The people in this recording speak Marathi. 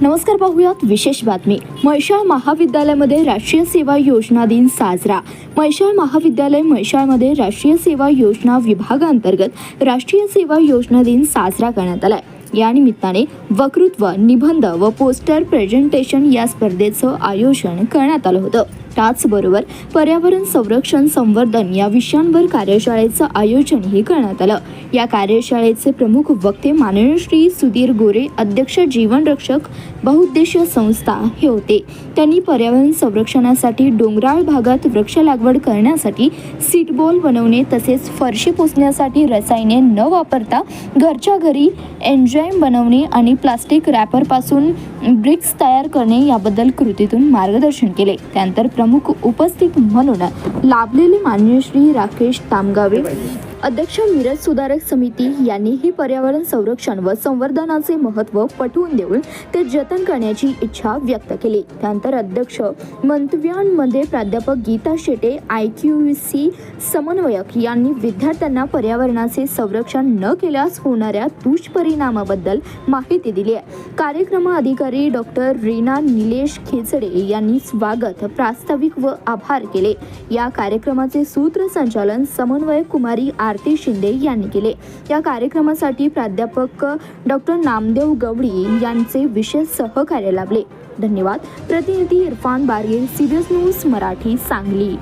नमस्कार पाहूयात विशेष बातमी. म्हैसाळ महाविद्यालयामध्ये राष्ट्रीय सेवा योजना दिन साजरा. म्हैसाळ महाविद्यालय म्हैसाळमध्ये राष्ट्रीय सेवा योजना विभागांतर्गत राष्ट्रीय सेवा योजना दिन साजरा करण्यात आला या निमित्ताने वक्तृत्व निबंध व पोस्टर प्रेझेंटेशन या स्पर्धेचं आयोजन करण्यात आलं होतं. त्याचबरोबर पर्यावरण संरक्षण संवर्धन या विषयांवर कार्यशाळेचं आयोजनही करण्यात आलं. या कार्यशाळेचे प्रमुख वक्ते माननीय श्री सुधीर गोरे अध्यक्ष जीवन रक्षक बहुउद्देशीय संस्था हे होते. त्यांनी पर्यावरण संरक्षणासाठी डोंगराळ भागात वृक्ष लागवड करण्यासाठी सीटबॉल बनवणे तसेच फरशी पुसण्यासाठी रसायने न वापरता घरच्या घरी एन्झाईम बनवणे आणि प्लास्टिक रॅपरपासून ब्रिक्स तयार करणे याबद्दल कृतीतून मार्गदर्शन केले. त्यानंतर प्रमुख उपस्थित म्हणून लाभलेले मान्य श्री राकेश तामगावे अध्यक्ष मिरज सुधारक समिती यांनीही पर्यावरण संरक्षण व संवर्धनाचे महत्त्व पटवून देऊन ते जतन करण्याची इच्छा व्यक्त केली. त्यानंतर अध्यक्ष मंतव्यांमध्ये प्राध्यापक Gita Shete I Q C समन्वयक यांनी विद्यार्थ्यांना पर्यावरणाचे संरक्षण न केल्यास होणाऱ्या दुष्परिणामाबद्दल माहिती दिली आहे. कार्यक्रम अधिकारी डॉक्टर रीना निलेश खेचडे यांनी स्वागत प्रास्ताविक व आभार केले. या कार्यक्रमाचे सूत्रसंचालन समन्वय कुमारी आरती शिंदे यांनी केले. या कार्यक्रमासाठी प्राध्यापक डॉक्टर नामदेव गवडी यांचे विशेष सहकार्य लाभले. धन्यवाद. प्रतिनिधी इरफान बारगे सिरियस न्यूज मराठी सांगली.